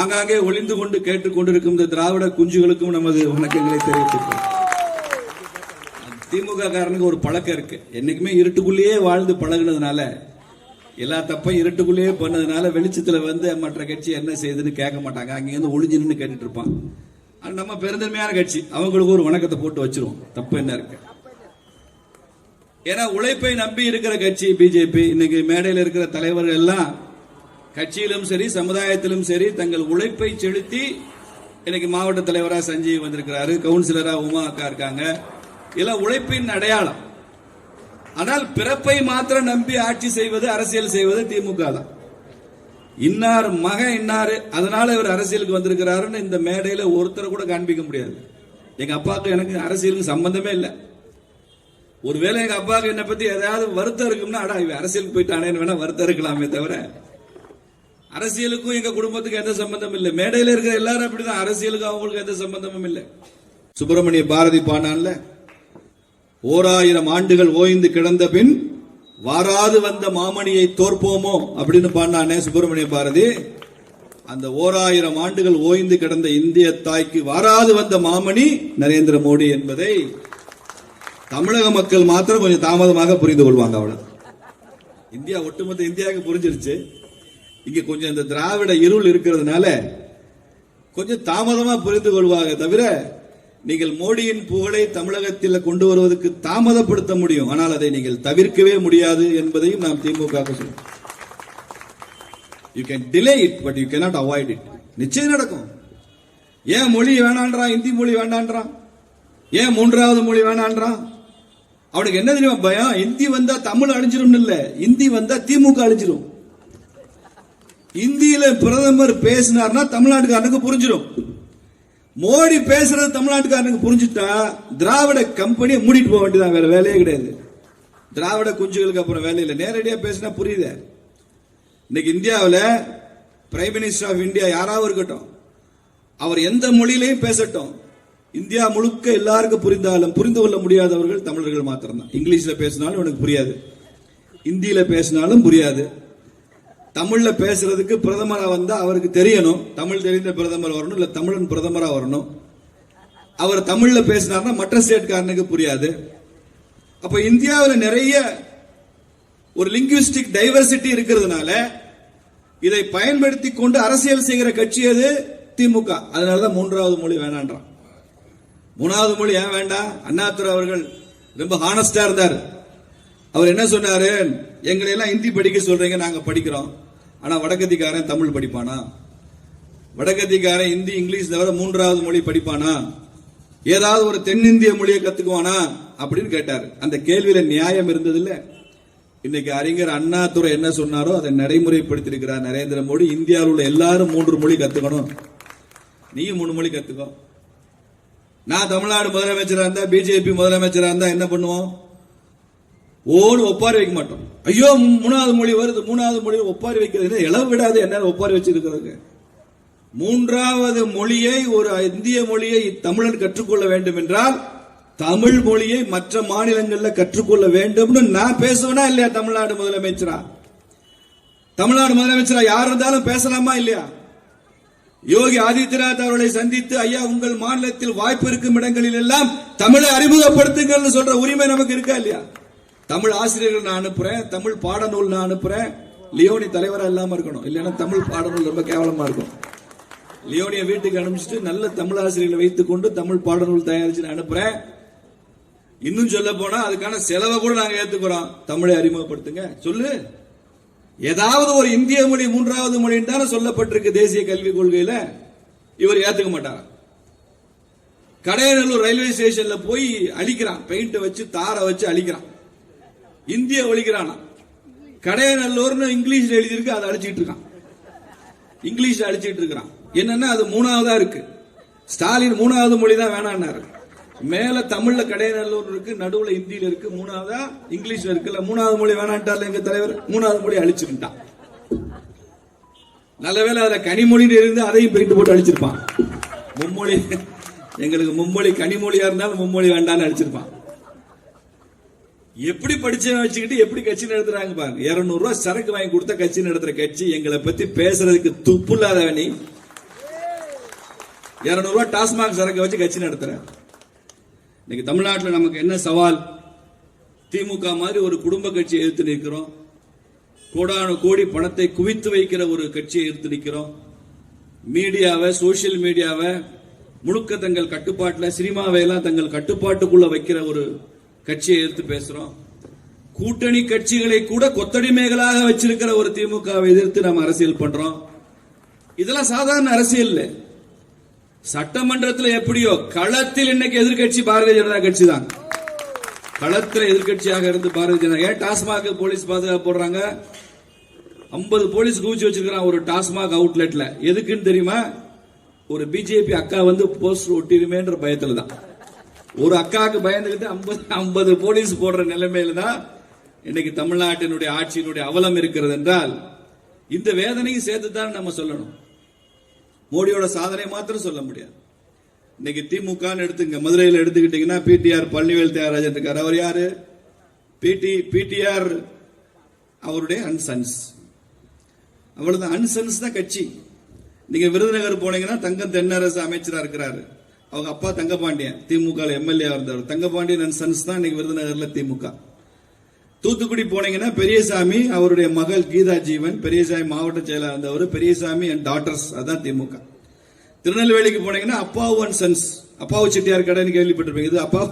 ஆங்காங்கே ஒளிந்து கொண்டு கேட்டுக் கொண்டிருக்கும் இந்த திராவிட குஞ்சுகளுக்கும் நமது வணக்கங்களை தெரிவித்துக்கிறோம் திமுக காரனுக்கு ஒரு பழக்கம் இருக்கு. என்னைக்குமே இருட்டுக்குள்ளேயே வாழ்ந்து பழகுனதுனால எல்லா தப்பையும் இருட்டுக்குள்ளேயே பண்ணதுனால வெளிச்சத்துல வந்து மற்ற கட்சி என்ன செய்யுதுன்னு கேட்க மாட்டாங்க. அங்கிருந்து ஒளிஞ்சு நின்று கேட்டுட்டு இருப்பான். நம்ம பெருந்தன்மையான கட்சி. அவங்களுக்கு ஒரு வணக்கத்தை போட்டு வச்சிருவோம். தப்பு என்ன இருக்கு? ஏன்னா உழைப்பை நம்பி இருக்கிற கட்சி பிஜேபி. இன்னைக்கு மேடையில் இருக்கிற தலைவர்கள் எல்லாம் கட்சியிலும் சரி சமுதாயத்திலும் சரி தங்கள் உழைப்பை செலுத்தி இன்னைக்கு மாவட்ட தலைவரா சஞ்சீவ் வந்திருக்கிறாரு கவுன்சிலரா உமா அக்கா இருக்காங்க. இதெல்லாம் உழைப்பின் அடையாளம். ஆனால் பிறப்பை மாத்திரம் நம்பி ஆட்சி செய்வது அரசியல் செய்வது திமுக தான். இன்னார் மகன் இன்னாரு அதனால இவர் அரசியலுக்கு வந்திருக்கிறாருன்னு இந்த மேடையில ஒருத்தரை கூட காண்பிக்க முடியாது. எங்க அப்பாவுக்கு எனக்கு அரசியலுக்கு சம்பந்தமே இல்லை. ஒருவேளை எங்க அப்பாவுக்கு என்னை பத்தி ஏதாவது வருத்தம் இருக்கும்னா அடா இவன் அரசியலுக்கு போயிட்டானேன்னு வேணா வருத்தம் இருக்கலாமே தவிர அரசியலுக்கும் எங்க குடும்பத்துக்கு எந்த சம்பந்தம் இல்லை. மேடையில் இருக்கிற எல்லாரும் அப்படிதான். அரசியலுக்கும் அவங்களுக்கு எந்த சம்பந்தமும் இல்லை. சுப்பிரமணிய பாரதி பாடான்ல ஓராயிரம் ஆண்டுகள் ஓய்ந்து கிடந்த பின் வாராது வந்த மாமணியை தோற்போமோ அப்படின்னு பாடினானே சுப்பிரமணிய பாரதி. அந்த ஓராயிரம் ஆண்டுகள் ஓய்ந்து கிடந்த இந்திய தாய்க்கு வாராது வந்த மாமணி நரேந்திர மோடி என்பதை தமிழக மக்கள் மாத்திரம் கொஞ்சம் தாமதமாக புரிந்து கொள்வாங்க அவ்வளவு இந்தியா ஒட்டுமொத்த இந்தியாவுக்கு புரிஞ்சிருச்சு. இங்க கொஞ்சம் இந்த திராவிட இருள் இருக்கிறதுனால கொஞ்சம் தாமதமா புரிந்து கொள்வாங்க தவிர நீங்கள் மோடியின் புகழை தமிழகத்தில் கொண்டு வருவதற்கு தாமதப்படுத்த முடியும். ஆனால் அதை நீங்கள் தவிர்க்கவே முடியாது என்பதையும் நாம் திமுக சொல்லுவோம் you can delay it but you cannot avoid it நிச்சயம் நடக்கும். ஏன் மொழி வேணான்றான்? இந்தி மொழி வேண்டான்றான்? ஏன் மூன்றாவது மொழி வேணான்றான்? அவனுக்கு என்ன தெரியுமா பயம்? இந்தி வந்தா தமிழ் அழிஞ்சிரும் இல்ல. இந்தி வந்தா திமுக அழிஞ்சிரும். இந்தியில பிரதமர் பேசினார்னா தமிழ்நாட்டுக்காரனுக்கு புரிஞ்சிடும். மோடி பேசுறது தமிழ்நாட்டுக்காரனுக்கு புரிஞ்சுட்டா திராவிட கம்பெனியை மூடிட்டு போக வேண்டியதான் வேற வேலையே கிடையாது. திராவிட குஞ்சுகளுக்கு அப்புறம் வேலையில் நேரடியாக பேசினா புரியுது. இன்னைக்கு இந்தியாவில் பிரைம் மினிஸ்டர் ஆஃப் இந்தியா யாராவது இருக்கட்டும். அவர் எந்த மொழியிலையும் பேசட்டும். இந்தியா முழுக்க எல்லாருக்கும் புரிந்தாலும் புரிந்து கொள்ள முடியாதவர்கள் தமிழர்கள் மாத்திரம்தான். இங்கிலீஷில் பேசினாலும் எனக்கு புரியாது. இந்தியில் பேசினாலும் புரியாது. தமிழ்ல பேசுறதுக்கு பிரதமரா வந்தா அவருக்கு தெரியணும். தமிழ் தெரிந்த பிரதமர் வரணும் இல்ல தமிழன் பிரதமரா வரணும். அவர் தமிழ்ல பேசினார்னா மற்ற ஸ்டேட்காரனுக்கு புரியாது. அப்ப இந்தியாவில் நிறைய ஒரு லிங்குவிஸ்டிக் டைவர்சிட்டி இருக்கிறதுனால இதை பயன்படுத்தி கொண்டு அரசியல் செய்கிற கட்சி அது திமுக. அதனாலதான் மூன்றாவது மொழி வேணான்றான். மூணாவது மொழி ஏன் வேண்டாம்? அண்ணாதுரை அவர்கள் ரொம்ப ஹானஸ்டா இருந்தார். அவர் என்ன சொன்னாரு? எங்களை எல்லாம் ஹிந்தி படிக்க சொல்றீங்க நாங்க படிக்கிறோம். ஆனா வடக்கத்திக்காரன் தமிழ் படிப்பானா? வடக்கத்திக்காரன் ஹிந்தி இங்கிலீஷ் தவிர மூன்றாவது மொழி படிப்பானா? ஏதாவது ஒரு தென்னிந்திய மொழியை கத்துக்குவானா? அப்படின்னு கேட்டார். அந்த கேள்வியில நியாயம் இருந்தது இல்ல இன்னைக்கு அறிஞர் அண்ணாதுரை என்ன சொன்னாரோ அதை நடைமுறைப்படுத்தியிருக்கிறார் நரேந்திர மோடி. இந்தியாவில் உள்ள எல்லாரும் மூன்று மொழி கத்துக்கணும். நீயும் மூணு மொழி கத்துக்கோ. நான் தமிழ்நாடு முதலமைச்சராக இருந்தா பிஜேபி முதலமைச்சராக இருந்தா என்ன பண்ணுவோம்? ஓடு ஒப்பாரி வைக்க மாட்டோம். ஐயோ மூணாவது மொழி வருது மூணாவது மொழி ஒப்பாரி வைக்கிறது இளவு விடாது என்ன ஒப்பாரி வச்சிருக்கிறது மூன்றாவது மொழியை ஒரு இந்திய மொழியை தமிழன் கற்றுக்கொள்ள வேண்டும் என்றால் தமிழ் மொழியை மற்ற மாநிலங்களில் கற்றுக்கொள்ள வேண்டும்னு நான் பேசுவேனா இல்லையா தமிழ்நாடு முதலமைச்சரா? தமிழ்நாடு முதலமைச்சரா யார் இருந்தாலும் பேசலாமா இல்லையா? யோகி ஆதித்யநாத் அவர்களை சந்தித்து ஐயா உங்கள் மாநிலத்தில் வாய்ப்பு இருக்கும் இடங்களில் எல்லாம் தமிழை அறிமுகப்படுத்துங்கள் சொல்ற உரிமை நமக்கு இருக்கா இல்லையா? தமிழ் ஆசிரியர்கள் நான் அனுப்புறேன் தமிழ் பாடநூல் நான் அனுப்புறேன். லியோனி தலைவராக இல்லாம இருக்கணும். இல்லைன்னா தமிழ் பாடநூல் ரொம்ப கேவலமா இருக்கும். லியோனிய வீட்டுக்கு அனுப்பிச்சிட்டு நல்ல தமிழ் ஆசிரியர்களை வைத்துக் கொண்டு தமிழ் பாடநூல் தயாரிச்சு நான் அனுப்புறேன். இன்னும் சொல்ல போனா அதுக்கான செலவை கூட நாங்க ஏத்துக்கிறோம். தமிழை அறிமுகப்படுத்துங்க. சொல்லு. ஏதாவது ஒரு இந்திய மொழி மூன்றாவது மொழின்னு தானே சொல்லப்பட்டிருக்கு தேசிய கல்விக் கொள்கையில. இவர் ஏத்துக்க மாட்டார்? கடையநல்லூர் ரயில்வே ஸ்டேஷன்ல போய் அழிக்கிறான். பெயிண்ட் வச்சு தாரை வச்சு அழிக்கிறான். இந்திய ஒழிக்கிறானா? கடையநல்லூர்னு இங்கிலீஷ்ல எழுதியிருக்கு அதை அழிச்சிட்டு இருக்கான். இங்கிலீஷ்ல அழிச்சிட்டு இருக்கிறான். என்னன்னா அது மூணாவதா இருக்கு. ஸ்டாலின் மூணாவது மொழி தான் வேணான்னாரு. மேல தமிழ்ல கடையநல்லூர் இருக்கு நடுவுல இந்தியில இருக்கு மூணாவதா இங்கிலீஷ்ல இருக்குல்ல மூணாவது மொழி வேணான்ட்டார்ல எங்க தலைவர்? மூணாவது மொழி அழிச்சிருந்தான் நல்லவேளை அதுல கனிமொழின்னு இருந்து அதையும் பெயிண்ட் போட்டு அழிச்சிருப்பான். மும்மொழி எங்களுக்கு மும்மொழி கனிமொழியா இருந்தாலும் மும்மொழி வேண்டாம்னு அழிச்சிருப்பான். எப்படி படிச்சவன் வச்சுக்கிட்டு எப்படி கட்சி நடத்துறாங்க பாருங்க. இருநூறு ரூபா சரக்கு வாங்கி கொடுத்த கட்சி நடத்துற கட்சி எங்களை பத்தி பேசுறதுக்கு துப்பு இல்லாதவனி இருநூறுவா டாஸ்மாக் சரக்கு வச்சு கட்சி நடத்துற. இன்னைக்கு தமிழ்நாட்டில் நமக்கு என்ன சவால்? திமுக மாதிரி ஒரு குடும்ப கட்சியை எதிர்த்து நிற்கிறோம். கோடான கோடி பணத்தை குவித்து வைக்கிற ஒரு கட்சியை எதிர்த்து நிற்கிறோம். மீடியாவை சோசியல் மீடியாவை முழுக்க தங்கள் கட்டுப்பாட்டில் சினிமாவை எல்லாம் தங்கள் கட்டுப்பாட்டுக்குள்ள வைக்கிற ஒரு கட்சியை எதிர்த்து பேசுறோம். கூட்டணி கட்சிகளை கூட கொத்தடிமைகளாக வச்சிருக்கிற ஒரு திமுகவை எதிர்த்து நம்ம அரசியல் பண்றோம். இதெல்லாம் சாதாரண அரசியல் சட்டமன்றத்தில் எப்படியோ களத்தில் இன்னைக்கு எதிர்க்கட்சி பாரதிய ஜனதா கட்சி தான் களத்தில் எதிர்க்கட்சியாக இருந்து பாரதிய ஜனதா. ஏன் டாஸ்மாக் போலீஸ் பாதுகாப்பு போடுறாங்க? 50 போலீஸ் குவிச்சு வச்சிருக்கிறான் ஒரு டாஸ்மாக் அவுட்லெட்ல எதுக்குன்னு தெரியுமா? ஒரு பிஜேபி அக்கா வந்து போஸ்டர் ஒட்டிருமேன்ற பயத்துல தான் ஒரு அக்காவுக்கு பயந்துகிட்டு 50 50 போலீஸ் போடுற நிலைமையில தான் இன்னைக்கு தமிழ்நாட்டினுடைய ஆட்சியினுடைய அவலம் இருக்கிறது என்றால் இந்த வேதனையும் சேர்த்து தான் நம்ம சொல்லணும். மோடியோட சாதனை மாத்திரம் சொல்ல முடியாது. இன்னைக்கு திமுக எடுத்துங்க மதுரையில் எடுத்துக்கிட்டீங்கன்னா பிடிஆர் பழனிவேல் தியாகராஜன் இருக்கார் அவர் யாரு? பிடி பிடிஆர் அவருடைய அன்சன்ஸ். அவ்வளவுதான் அன்சன்ஸ் தான் கட்சி. நீங்க விருதுநகர் போனீங்கன்னா தங்கம் தென்னரசு அமைச்சரா இருக்கிறாரு. அவங்க அப்பா தங்கபாண்டியன் திமுக எம்எல்ஏ இருந்தார். தங்கபாண்டியன் அண்ட் சன்ஸ் தான் இன்னைக்கு விருதுநகர்ல திமுக. தூத்துக்குடி போனீங்கன்னா பெரியசாமி அவருடைய மகள் கீதா ஜீவன் பெரியசாமி மாவட்ட செயலாளர் இருந்தவர் பெரியசாமி அண்ட் டாட்டர்ஸ் அதான் திமுக. திருநெல்வேலிக்கு போனீங்கன்னா அப்பாவு அண்ட் சன்ஸ் அப்பாவு செட்டியார் கடைன்னு கேள்விப்பட்டிருப்பீங்க. இது அப்பா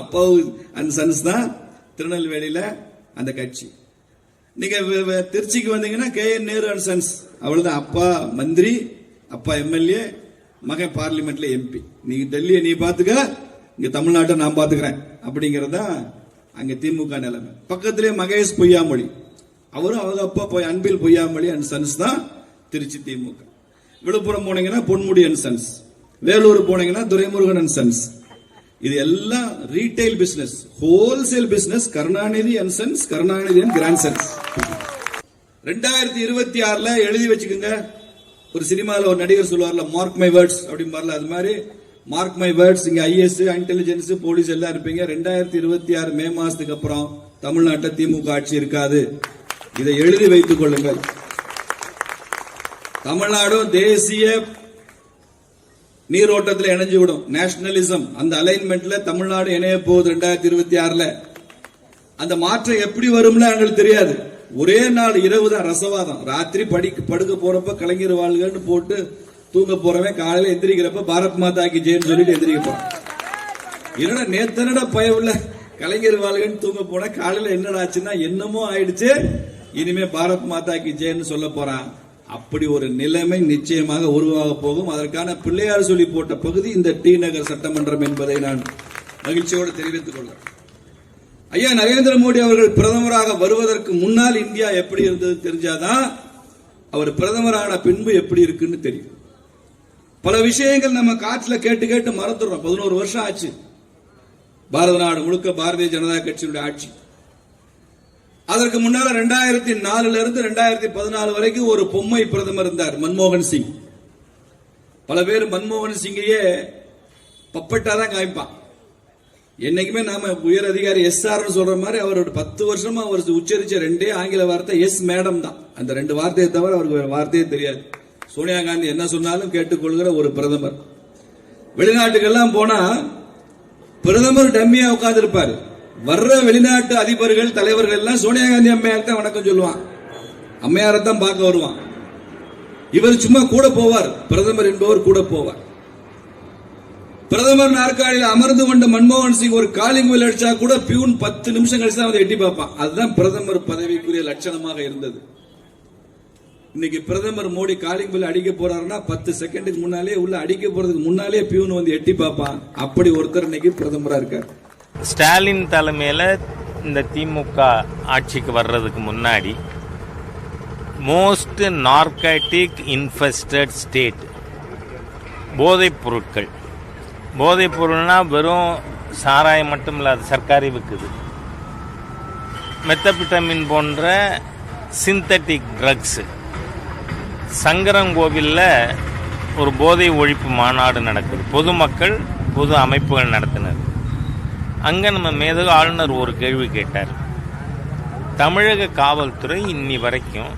அப்பாவு அண்ட் சன்ஸ் தான் திருநெல்வேலியில அந்த கட்சி. நீங்க திருச்சிக்கு வந்தீங்கன்னா K N Nehru and sons அவ்வளவுதான் அப்பா மந்திரி அப்பா எம்எல்ஏ மகன் பார்லிமெண்ட்ல எம்பி நீ டெல்லியை நீ பாத்துக்க இங்க தமிழ்நாட்டை நான் பாத்துக்கிறேன். அப்படிங்கறதா அங்க திமுக நிலைமை. பக்கத்திலே மகேஷ் பொய்யாமொழி. அவரும் அவங்க அப்பா போய் அன்பில் பொய்யாமொழி அண்ட் சன்ஸ் தான் திருச்சி திமுக. விழுப்புரம் போனீங்கன்னா பொன்முடி அண்ட் சன்ஸ் வேலூர் போனீங்கன்னா துரைமுருகன் அண்ட் சன்ஸ் இது எல்லாம் retail business wholesale business Karunanidhi and sons Karunanidhi and grand sons ரெண்டாயிரத்தி இருபத்தி ஆறுல எழுதி வச்சுக்கோங்க. ஒரு சினிமாவில் ஒரு நடிகர் சொல்லுவார்ல மார்க் மை வேர்ட்ஸ் அப்படிம்பார்ல அது மாதிரி மார்க் மை வேர்ட்ஸ் இங்கே ஐஎஸ் இன்டெலிஜென்ஸ் போலீஸ் எல்லாம் இருப்பீங்க. ரெண்டாயிரத்தி இருபத்தி ஆறு மே மாசத்துக்கு அப்புறம் தமிழ்நாட்டில் திமுக ஆட்சி இருக்காது. இதை எழுதி வைத்துக் கொள்ளுங்கள். தமிழ்நாடும் தேசிய நீரோட்டத்தில் இணைஞ்சு விடும். நேஷனலிசம் அந்த அலைன்மெண்ட்ல தமிழ்நாடு இணைய போகுது ரெண்டாயிரத்தி இருபத்தி ஆறுல. அந்த மாற்றம் எப்படி வரும்னு எங்களுக்கு தெரியாது. ஒரே நாள் இரவு தான் ரசவாதம். ராத்திரி படிக்க படுக்க போறப்ப கலைஞர் வாழ்கன்னு போட்டு தூங்க போறவன் காலையில எந்திரிக்கிறப்ப பாரத் மாதா கி ஜெயின்னு சொல்லிட்டு எந்திரிக்க போறான் என்னடா நேத்தனடா உள்ள? கலைஞர் வாழ்கன்னு தூங்க போன காலையில என்னடா ஆச்சுன்னா என்னமோ ஆயிடுச்சு. இனிமே பாரத் மாதா கி ஜெயின்னு சொல்ல போறான். அப்படி ஒரு நிலைமை நிச்சயமாக உருவாக போகும். அதற்கான பிள்ளையார் சொல்லி போட்ட பகுதி இந்த டி நகர் சட்டமன்றம் என்பதை நான் மகிழ்ச்சியோடு தெரிவித்துக் கொள்கிறேன். ஐயா நரேந்திர மோடி அவர்கள் பிரதமராக வருவதற்கு முன்னால் இந்தியா எப்படி இருந்தது தெரிஞ்சாதான் அவர் பிரதமரான பின்பு எப்படி இருக்குன்னு தெரியும். பல விஷயங்கள் நம்ம காற்றுல கேட்டு கேட்டு மறந்துடுறோம். பதினோரு வருஷம் ஆச்சு. பாரத நாடு முழுக்க பாரதிய ஜனதா கட்சியினுடைய ஆட்சி. அதற்கு முன்னால ரெண்டாயிரத்தி நாலுல இருந்து ரெண்டாயிரத்தி பதினாலு வரைக்கும் ஒரு பொம்மை பிரதமர் இருந்தார் மன்மோகன் சிங். பல பேர் மன்மோகன் சிங்கையே பப்பட்டா தான் காமிப்பான். என்னைக்குமே நாம உயர் அதிகாரி எஸ் ஆர் சொல்ற மாதிரி அவரோட பத்து வருஷமா அவர் உச்சரிச்ச ரெண்டே ஆங்கில வார்த்தை எஸ் மேடம் தான். அந்த ரெண்டு வார்த்தையை தவிர அவருக்கு வேற வார்த்தையே தெரியாது. சோனியா காந்தி என்ன சொன்னாலும் கேட்டுக்கொள்கிற ஒரு பிரதமர். வெளிநாட்டுக்கெல்லாம் போனா பிரதமர் டம்மியா உட்கார்ந்து இருப்பாரு வர்ற வெளிநாட்டு அதிபர்கள் தலைவர்கள் எல்லாம் சோனியா காந்தி அம்மையார் தான் வணக்கம் சொல்லுவான். அம்மையாரை தான் பார்க்க வருவான். இவர் சும்மா கூட போவார். பிரதமர் என்பவர் கூட போவார். பிரதமர் நாற்காலியில் அமர்ந்து கொண்ட மன்மோகன் சிங் ஒரு காலிங் பெல் அடிச்சா கூட பியூன் பத்து நிமிஷம் கழிச்சு தான் வந்து எட்டி பார்ப்பான். அதுதான் பிரதமர் பதவிக்குரிய லட்சணமாக இருந்தது. இன்னைக்கு பிரதமர் மோடி காலிங் பில் அடிக்க போறாருன்னா பத்து செகண்டுக்கு முன்னாலே உள்ள அடிக்க போறதுக்கு முன்னாலே பியூன் வந்து எட்டி பார்ப்பான். அப்படி ஒருத்தர் இன்னைக்கு பிரதமரா இருக்கார். ஸ்டாலின் தலைமையில் இந்த திமுக ஆட்சிக்கு வர்றதுக்கு முன்னாடி மோஸ்ட் நார்காட்டிக் இன்ஃபெஸ்டட் ஸ்டேட் போதைப் பொருட்கள். போதைப் பொருள்னா வெறும் சாராயம் மட்டும் இல்லாத சர்க்காரி விற்குது மெத்தபிட்டமின் போன்ற சிந்தட்டிக் ட்ரக்ஸு. சங்கரங்கோவிலில் ஒரு போதை ஒழிப்பு மாநாடு நடக்குது. பொதுமக்கள் பொது அமைப்புகள் நடத்தினர். அங்கே நம்ம மேதகு ஆளுநர் ஒரு கேள்வி கேட்டார். தமிழக காவல்துறை இன்னி வரைக்கும்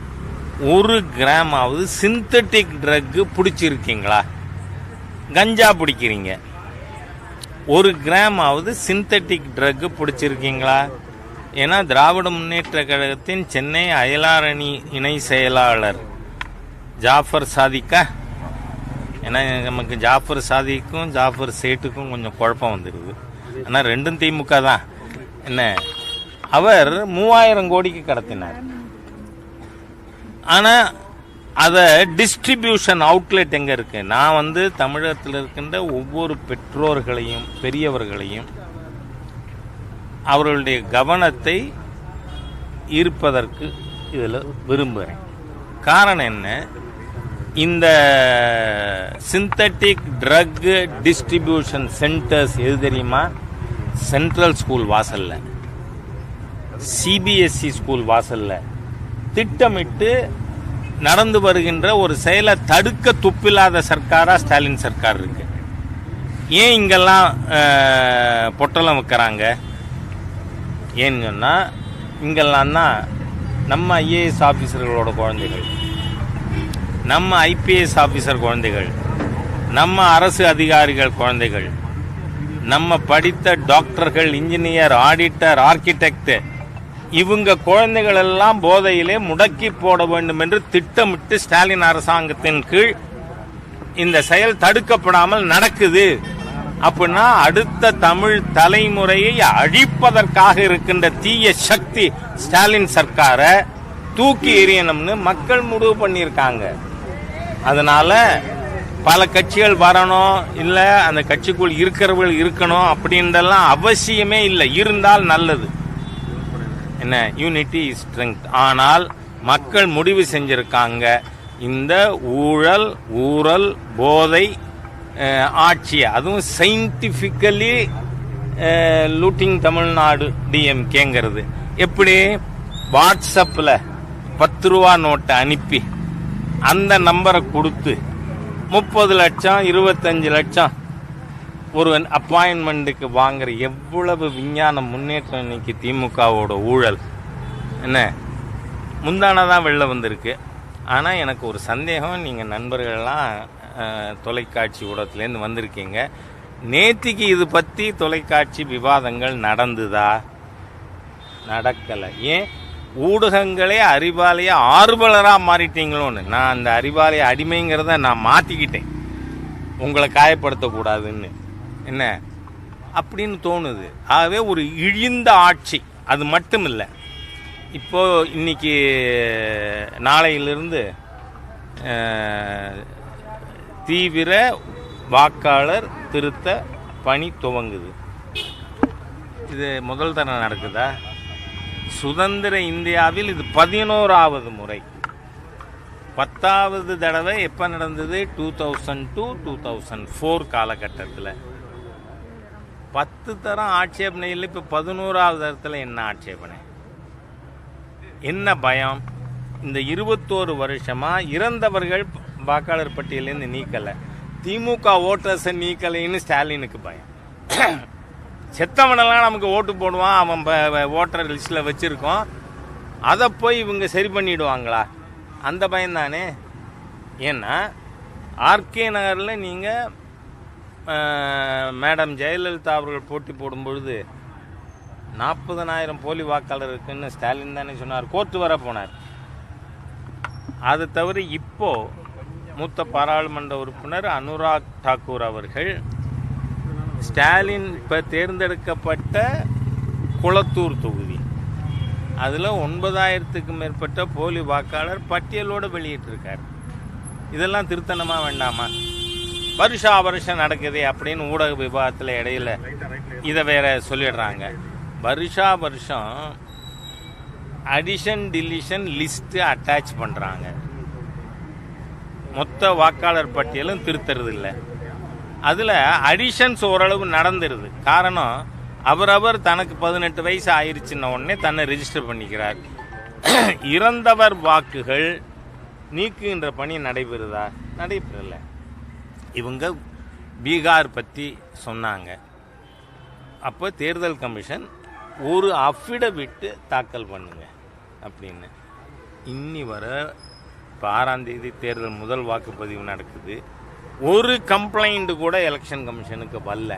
ஒரு கிராமாவது சிந்தட்டிக் ட்ரக்கு பிடிச்சிருக்கீங்களா? கஞ்சா பிடிக்கிறீங்க. ஒரு கிராமாவது சிந்தட்டிக் ட்ரக்கு பிடிச்சிருக்கீங்களா? ஏன்னா திராவிட முன்னேற்ற கழகத்தின் சென்னை அயலாரணி இணை செயலாளர் ஜாஃபர் சாதிக்கா. ஏன்னா நமக்கு ஜாஃபர் சாதிக்கும் ஜாஃபர் சேட்டுக்கும் கொஞ்சம் குழப்பம் வந்துடுது ஆனால் ரெண்டும் திமுக தான். என்ன? அவர் மூவாயிரம் கோடிக்கு கடத்தினார். ஆனால் அதை டிஸ்ட்ரிபியூஷன் அவுட்லெட் எங்கே இருக்கு? நான் வந்து தமிழகத்தில் இருக்கின்ற ஒவ்வொரு பெற்றோர்களையும் பெரியவர்களையும் அவர்களுடைய கவனத்தை ஈர்ப்பதற்கு இதில் விரும்புகிறேன் காரணம் என்ன? இந்த சிந்தட்டிக் ட்ரக் டிஸ்ட்ரிபியூஷன் சென்டர்ஸ் எது தெரியுமா? சென்ட்ரல் ஸ்கூல் வாசலில். சிபிஎஸ்சி ஸ்கூல் வாசலில். திட்டமிட்டு நடந்து வருகின்ற ஒரு செயலை தடுக்க துப்பில்லாத சர்க்காரா ஸ்டாலின் சர்க்கார் இருக்கு. ஏன் இங்கெல்லாம் பொட்டலம் வைக்கிறாங்க? ஏன்னு சொன்னால் இங்கெல்லாம் தான் நம்ம ஐஏஎஸ் ஆஃபீஸர்களோட குழந்தைகள் நம்ம ஐபிஎஸ் ஆஃபீஸர் குழந்தைகள் நம்ம அரசு அதிகாரிகள் குழந்தைகள் நம்ம படித்த டாக்டர்கள் இன்ஜினியர் ஆடிட்டர் ஆர்கிடெக்ட் இவங்க குழந்தைகள் எல்லாம் போதையிலே முடக்கி போட வேண்டும் என்று திட்டமிட்டு ஸ்டாலின் அரசாங்கத்தின் கீழ் இந்த செயல் தடுக்கப்படாமல் நடக்குது. அப்படின்னா அடுத்த தமிழ் தலைமுறையை அழிப்பதற்காக இருக்கின்ற தீய சக்தி ஸ்டாலின் சர்க்காரை தூக்கி எறியணும்னு மக்கள் முடிவு பண்ணியிருக்காங்க. அதனால பல கட்சிகள் வரணும் இல்லை அந்த கட்சிக்குள் இருக்கிறவர்கள் இருக்கணும் அப்படின்றலாம் அவசியமே இல்லை. இருந்தால் நல்லது. என்ன? யூனிட்டி இஸ் ஸ்ட்ரெங்க் ஆனால் மக்கள் முடிவு செஞ்சிருக்காங்க. இந்த ஊழல் ஊழல் போதை ஆட்சி அதுவும் சயின்டிஃபிக்கலி லூட்டிங் தமிழ்நாடு டிஎம்கேங்கிறது எப்படி? வாட்ஸ்அப்பில் பத்து ரூபா நோட்டை அனுப்பி அந்த நம்பரை கொடுத்து முப்பது லட்சம் இருபத்தஞ்சு லட்சம் ஒரு அப்பாயின்மெண்ட்டுக்கு வாங்குற எவ்வளவு விஞ்ஞான முன்னேற்றம் இன்னைக்கு திமுகவோட ஊழல். என்ன? முந்தானதான் வெளில வந்திருக்கு. ஆனால் எனக்கு ஒரு சந்தேகம். நீங்கள் நண்பர்கள்லாம் தொலைக்காட்சி ஊடகத்துலேருந்து வந்திருக்கீங்க. நேத்திக்கு இது பற்றி தொலைக்காட்சி விவாதங்கள் நடந்துதா? நடக்கலை. ஏன்? ஊடகங்களே அறிவாலய ஆர்வலராக மாறிட்டீங்களோன்னு. நான் அந்த அறிவாலய அடிமைங்கிறத நான் மாற்றிக்கிட்டேன் உங்களை காயப்படுத்தக்கூடாதுன்னு. என்ன? அப்படின்னு தோணுது. ஆகவே ஒரு இழிந்த ஆட்சி. அது மட்டும் இல்லை இப்போது இன்னைக்கு நாளையிலிருந்து தீவிர வாக்காளர் திருத்த பணி துவங்குது. இது முதல் தரம் நடக்குதா? சுதந்திர இந்தியாவில் இது பதினோராவது முறை. பத்தாவது தடவை எப்போ நடந்தது? Two thousand two two thousand four காலகட்டத்தில். பத்து தரம் ஆட்சேபனை இல்லை இப்போ பதினோராவது தரத்தில் என்ன ஆட்சேபனை? என்ன பயம்? இந்த இருபத்தோரு வருஷமாக இறந்தவர்கள் வாக்காளர் பட்டியலேருந்து நீக்கலை. திமுக ஓட்டர்ஸை நீக்கலைன்னு ஸ்டாலினுக்கு பயம். செத்தவனெல்லாம் நமக்கு ஓட்டு போடுவான் அவன் ஓட்டர் லிஸ்ட்டில் வச்சுருக்கோம். அதை போய் இவங்க சரி பண்ணிடுவாங்களா? அந்த பயம்தானே ஏன்னா ஆர்கே நகரில் நீங்கள் மேடம் ஜெயலலிதா அவர்கள் போட்டி போடும் பொழுது நாற்பதனாயிரம் போலி வாக்காளர் இருக்குன்னு ஸ்டாலின் தானே சொன்னார். கோர்ட்டு வர போனார். அது தவிர இப்போ மூத்த பாராளுமன்ற உறுப்பினர் அனுராக் தாக்கூர் அவர்கள் ஸ்டாலின் இப்போ தேர்ந்தெடுக்கப்பட்ட குளத்தூர் தொகுதி. அதில் ஒன்பதாயிரத்துக்கும் மேற்பட்ட போலி வாக்காளர் பட்டியலோடு வெளியிட்டிருக்கார். இதெல்லாம் திருத்தனமாக வேண்டாமா? வருஷா வருஷம் நடக்குது அப்படின்னு ஊடக விவாதத்தில் இடையில இதை வேற சொல்லிடுறாங்க. வருஷா வருஷம் அடிஷன் டிலிஷன் லிஸ்ட்டு அட்டாச் பண்ணுறாங்க மொத்த வாக்காளர் பட்டியலும் திருத்துறது இல்லை. அதில் அடிஷன்ஸ் ஓரளவு நடந்துருது. காரணம் அவரவர் தனக்கு பதினெட்டு வயசு ஆயிடுச்சுன்ன உடனே தன்னை ரெஜிஸ்டர் பண்ணிக்கிறார். இறந்தவர் வாக்குகள் நீக்குகின்ற பணி நடைபெறுதா? நடைபெறலை. இவங்க பீகார் பற்றி சொன்னாங்க. அப்போ தேர்தல் கமிஷன் ஒரு அஃபிடவிட்டு தாக்கல் பண்ணுங்க அப்படின்னு. இன்னி வர இப்போ ஆறாந்தேதி தேர்தல் முதல் வாக்குப்பதிவு நடக்குது. ஒரு கம்ப்ளைண்ட் கூட எலெக்ஷன் கமிஷனுக்கு வரல.